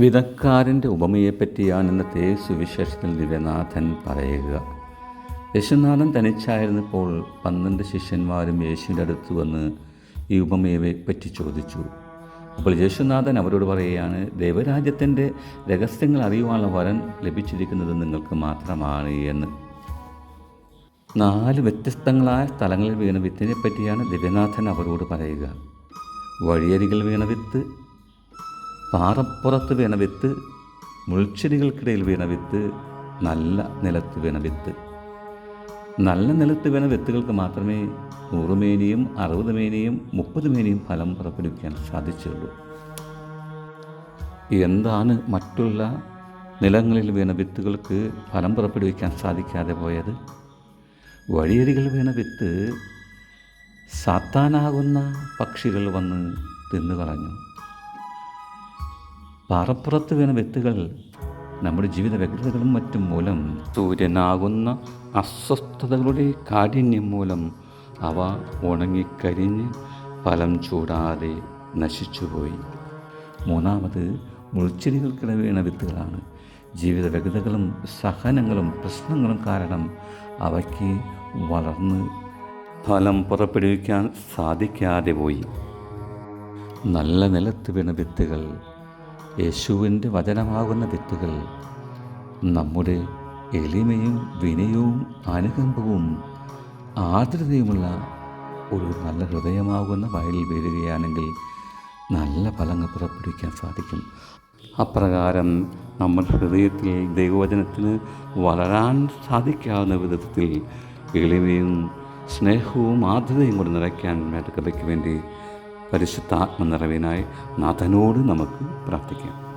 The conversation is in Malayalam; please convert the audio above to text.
വിധക്കാരന്റെ ഉപമയെപ്പറ്റിയാണ് ഇന്നത്തെ സുവിശേഷത്തിൽ ദിവ്യനാഥൻ പറയുക. യേശുനാഥൻ തനിച്ചായിരുന്നപ്പോൾ പന്ത്രണ്ട് ശിഷ്യന്മാരും യേശുവിന്റെ അടുത്ത് വന്ന് ഈ ഉപമയെ പറ്റി ചോദിച്ചു. അപ്പോൾ യേശുനാഥൻ അവരോട് പറയുകയാണ് ദൈവരാജ്യത്തിന്റെ രഹസ്യങ്ങൾ അറിയുവാനുള്ള വരം ലഭിച്ചിരിക്കുന്നത് നിങ്ങൾക്ക് മാത്രമാണ് എന്ന്. നാല് വ്യത്യസ്തങ്ങളായ സ്ഥലങ്ങളിൽ വീണ വിത്തിനെപ്പറ്റിയാണ് ദിവ്യനാഥൻ അവരോട് പറയുക. വഴിയരികിൽ വീണ വിത്ത് പാറപ്പുറത്ത് വീണ വിത്ത് മുൾച്ചെടികൾക്കിടയിൽ വീണ വിത്ത് നല്ല നിലത്ത് വീണ വിത്ത്. നല്ല നിലത്ത് വീണ വിത്തുകൾക്ക് മാത്രമേ നൂറ് മേനിയും അറുപത് മേനിയും മുപ്പത് മേനിയും ഫലം പുറപ്പെടുവിക്കാൻ സാധിച്ചുള്ളൂ. എന്താണ് മറ്റുള്ള നിലങ്ങളിൽ വീണ വിത്തുകൾക്ക് ഫലം പുറപ്പെടുവിക്കാൻ സാധിക്കാതെ പോയത്? വഴിയരികിൽ വീണ വിത്ത് സാത്താനാകുന്ന പക്ഷികൾ വന്ന് തിന്നു കളഞ്ഞു പാറപ്പുറത്ത് വീണ വിത്തുകൾ നമ്മുടെ ജീവിത വ്യഗ്രതകളും മറ്റും മൂലം സൂര്യനാകുന്ന അസ്വസ്ഥതകളുടെ കാഠിന്യം മൂലം അവ ഉണങ്ങിക്കരിഞ്ഞ് ഫലം ചൂടാതെ നശിച്ചുപോയി. മൂന്നാമത് മുൾച്ചെടികൾക്കിട വീണ വിത്തുകളാണ് ജീവിത വ്യഗ്രതകളും സഹനങ്ങളും പ്രശ്നങ്ങളും കാരണം അവയ്ക്ക് വളർന്ന് ഫലം പുറപ്പെടുവിക്കാൻ സാധിക്കാതെ പോയി. നല്ല നിലത്ത് വീണ വിത്തുകൾ യേശുവിന്റെ വചനമാകുന്ന വിത്തുകൾ നമ്മുടെ എളിമയും വിനയവും അനുകമ്പവും ആർദ്രതയുമുള്ള ഒരു നല്ല ഹൃദയമാകുന്ന വയലിൽ വീഴുകയാണെങ്കിൽ നല്ല ഫലങ്ങൾ പുറപ്പെടുവിക്കാൻ സാധിക്കും. അപ്രകാരം നമ്മുടെ ഹൃദയത്തിൽ ദൈവവചനത്തിന് വളരാൻ സാധിക്കാവുന്ന വിധത്തിൽ എളിമയും സ്നേഹവും ആർദ്രതയും കൊണ്ട് നിറയ്ക്കാൻ മേട്ട് കഥയ്ക്ക് വേണ്ടി പരിശുദ്ധാത്മ നിറവിനായി നാഥനോട് നമുക്ക് प्राप्त किया।